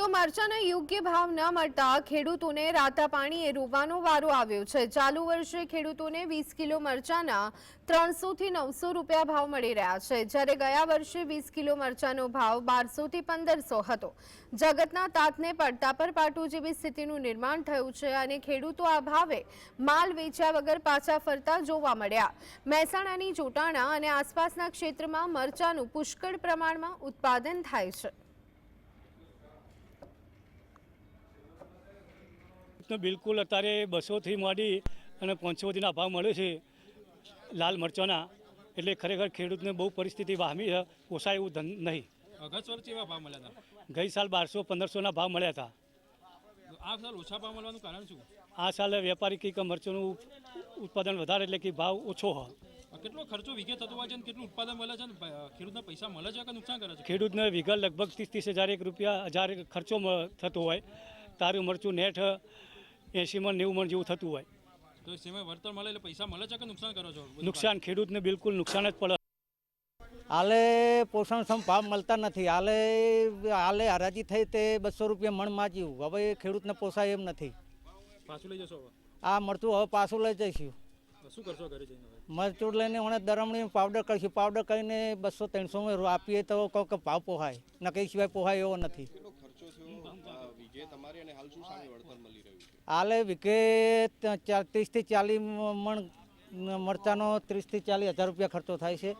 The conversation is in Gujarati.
તો મરચાના યોગ્ય ભાવ ન મળતા ખેડૂતોને રાતા પાણીએ રોવાનો વારો આવ્યો છે. ચાલુ વર્ષે ખેડૂતોને વીસ કિલો મરચાના ત્રણસોથી નવસો રૂપિયા ભાવ મળી રહ્યા છે. જ્યારે ગયા વર્ષે વીસ કિલો મરચાનો ભાવ બારસોથી પંદરસો હતો. જગતના તાતને પડતા પર પાટું જેવી સ્થિતિનું નિર્માણ થયું છે અને ખેડૂતો આ ભાવે માલ વેચ્યા વગર પાછા ફરતા જોવા મળ્યા. મહેસાણાની ચોટાણા અને આસપાસના ક્ષેત્રમાં મરચાનું પુષ્કળ પ્રમાણમાં ઉત્પાદન થાય છે. તો બિલકુલ અત્યારે બસોથી માંડી અને પાંચસો સુધીના ભાવ મળે છે લાલ મરચાંના. એટલે ખરેખર ખેડૂતને બહુ પરિસ્થિતિ વાહમી છે પોસાય એવું ધન નહીં. વર્ષ એવા ભાવ મળ્યા હતા? ગઈ સાલ બારસો પંદરસોના ભાવ મળ્યા હતા. આ સાલ ઓછા ભાવ મળવાનું કારણ શું? આ સાલે વેપારી કંઈક મરચોનું ઉત્પાદન વધારે એટલે કે ભાવ ઓછો હોય. કેટલો ખર્ચો વિઘે થતો હોય છે અને કેટલું ઉત્પાદન મળે છે ખેડૂતને પૈસા મળે છે કે નુકસાન કરે છે? ખેડૂતને વિઘા લગભગ ત્રીસ ત્રીસ હજાર એક રૂપિયા હજાર ખર્ચો થતો હોય. તારું મરચું નેટ એંસી મણ નેવું મણ જેવું થતું હોય. તો સેમાં વળતર મળે એટલે પૈસા મળે છે કે નુકસાન કરો છો? નુકસાન ખેડૂતને બિલકુલ નુકસાન જ પડે. હાલે પોષણક્ષમ ભાવ મળતા નથી. હાલે હાલે હરાજી થઈ તે બસો રૂપિયા મણ માચ્યું હવે ખેડૂતને પોસાય એમ નથી. પાછું લઈ જશો આ મરચું હવે પાછું લઈ જઈશું. શું કરશો ઘરે જઈને હવે? મરચું લઈને મને દરમણી પાવડર કરીશું. પાવડર કરીને બસો ત્રણસોમાં આપીએ તો કોઈક ભાવ પોહાય. નકઈ સિવાય પોહાય એવો નથી. ખર્ચો થયો આ અને હાલ શું સામે વળતર મળી રહ્યું છે? ચાલીસ મણ મરચાનો ત્રીસથી ચાલીસ હજાર રૂપિયા ખર્ચો થાય છે.